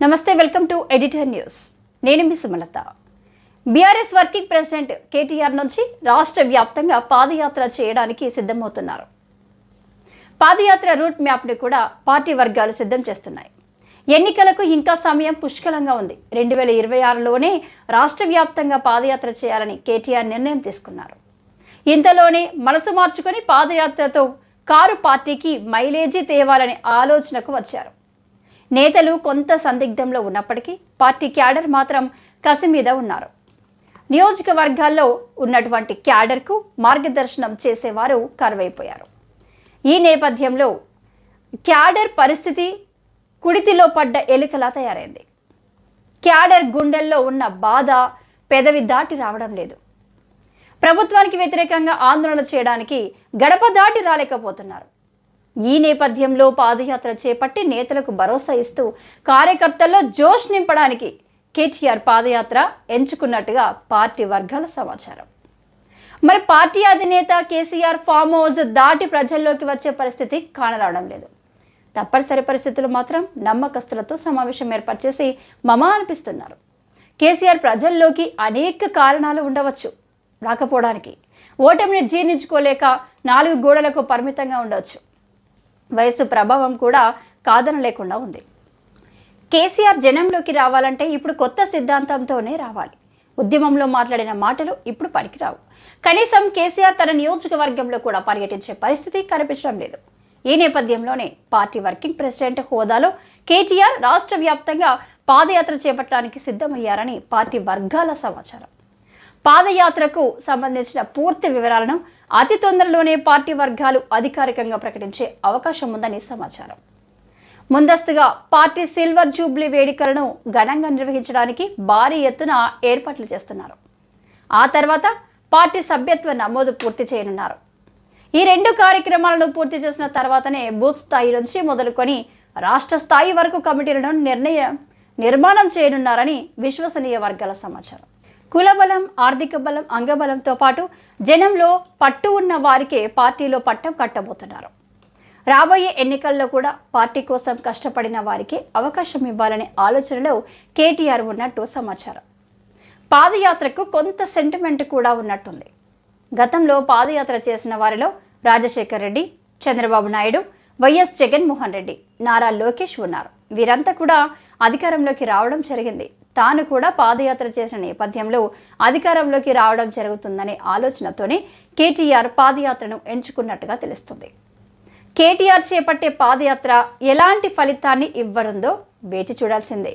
నమస్తే welcome to editor news. నేను మీ Sumalatha. BRS working president KTR నుంచి రాష్ట్ర వ్యాప్తంగా పాదయాత్ర చేయడానికి సిద్ధమవుతున్నారు. పాదయాత్ర రూట్ మ్యాప్ని కూడా పార్టీ వర్గాలు సిద్ధం చేస్తున్నాయి. ఎన్నికలకు ఇంకా సమయం పుష్కలంగా ఉంది. రెండు వేల ఇరవై ఆరులోనే రాష్ట్ర వ్యాప్తంగా పాదయాత్ర చేయాలని కేటీఆర్ నిర్ణయం తీసుకున్నారు. ఇంతలోనే మనసు మార్చుకొని పాదయాత్రతో కారు పార్టీకి మైలేజీ తేవాలనే ఆలోచనకు వచ్చారు. నేతలు కొంత సందిగ్ధంలో ఉన్నప్పటికీ పార్టీ క్యాడర్ మాత్రం కసి మీద ఉన్నారు. నియోజకవర్గాల్లో ఉన్నటువంటి క్యాడర్కు మార్గదర్శనం చేసేవారు కరువైపోయారు. ఈ నేపథ్యంలో క్యాడర్ పరిస్థితి కుడితిలో పడ్డ ఎలుకలా తయారైంది. క్యాడర్ గుండెల్లో ఉన్న బాధ పెదవి దాటి రావడం లేదు. ప్రభుత్వానికి వ్యతిరేకంగా ఆందోళన చేయడానికి గడప దాటి రాలేకపోతున్నారు. ఈ నేపథ్యంలో పాదయాత్ర చేపట్టి నేతలకు భరోసా ఇస్తూ కార్యకర్తల్లో జోష్ నింపడానికి కేటీఆర్ పాదయాత్ర ఎంచుకున్నట్టుగా పార్టీ వర్గాల సమాచారం. మరి పార్టీ అధినేత కేసీఆర్ ఫామ్ హౌస్ దాటి ప్రజల్లోకి వచ్చే పరిస్థితి కానరావడం లేదు. తప్పనిసరి పరిస్థితులు మాత్రం నమ్మకస్తులతో సమావేశం ఏర్పాటు చేసి మమా అనిపిస్తున్నారు. కేసీఆర్ ప్రజల్లోకి అనేక కారణాలు ఉండవచ్చు రాకపోవడానికి. ఓటమిని జీర్ణించుకోలేక నాలుగు గోడలకు పరిమితంగా ఉండవచ్చు. వయస్సు ప్రభావం కూడా కాదనలేకుండా ఉంది. కేసీఆర్ జనంలోకి రావాలంటే ఇప్పుడు కొత్త సిద్ధాంతంతోనే రావాలి. ఉద్యమంలో మాట్లాడిన మాటలు ఇప్పుడు పనికిరావు. కనీసం కేసీఆర్ తన నియోజకవర్గంలో కూడా పర్యటించే పరిస్థితి కనిపించడం లేదు. ఈ నేపథ్యంలోనే పార్టీ వర్కింగ్ ప్రెసిడెంట్ హోదాలో కేటీఆర్ రాష్ట్ర వ్యాప్తంగా పాదయాత్ర చేపట్టడానికి సిద్ధమయ్యారని పార్టీ వర్గాల సమాచారం. పాదయాత్రకు సంబంధించిన పూర్తి వివరాలను అతి తొందరలోనే పార్టీ వర్గాలు అధికారికంగా ప్రకటించే అవకాశం ఉందని సమాచారం. ముందస్తుగా పార్టీ సిల్వర్ జూబ్లీ వేడుకలను ఘనంగా నిర్వహించడానికి భారీ ఎత్తున ఏర్పాట్లు చేస్తున్నారు. ఆ తర్వాత పార్టీ సభ్యత్వ నమోదు పూర్తి చేయనున్నారు. ఈ రెండు కార్యక్రమాలను పూర్తి చేసిన తర్వాతనే బూత్ స్థాయి నుంచి మొదలుకొని రాష్ట్ర స్థాయి వరకు కమిటీలను నిర్ణయం నిర్మాణం చేయనున్నారని విశ్వసనీయ వర్గాల సమాచారం. కులబలం ఆర్థిక బలం అంగబలంతో పాటు జనంలో పట్టు ఉన్న వారికే పార్టీలో పట్టం కట్టబోతున్నారు. రాబోయే ఎన్నికల్లో కూడా పార్టీ కోసం కష్టపడిన వారికి అవకాశం ఇవ్వాలనే ఆలోచనలో కేటీఆర్ ఉన్నట్టు సమాచారం. పాదయాత్రకు కొంత సెంటిమెంట్ కూడా ఉన్నట్టుంది. గతంలో పాదయాత్ర చేసిన వారిలో రాజశేఖర్ రెడ్డి చంద్రబాబు నాయుడు వైఎస్ జగన్మోహన్ రెడ్డి నారా లోకేష్ ఉన్నారు. వీరంతా కూడా అధికారంలోకి రావడం జరిగింది. తాను కూడా పాదయాత్ర చేసిన నేపథ్యంలో అధికారంలోకి రావడం జరుగుతుందనే ఆలోచనతోనే కేటీఆర్ పాదయాత్రను ఎంచుకున్నట్టుగా తెలుస్తుంది. కేటీఆర్ చేపట్టే పాదయాత్ర ఎలాంటి ఫలితాన్ని ఇవ్వనుందో వేచి చూడాల్సిందే.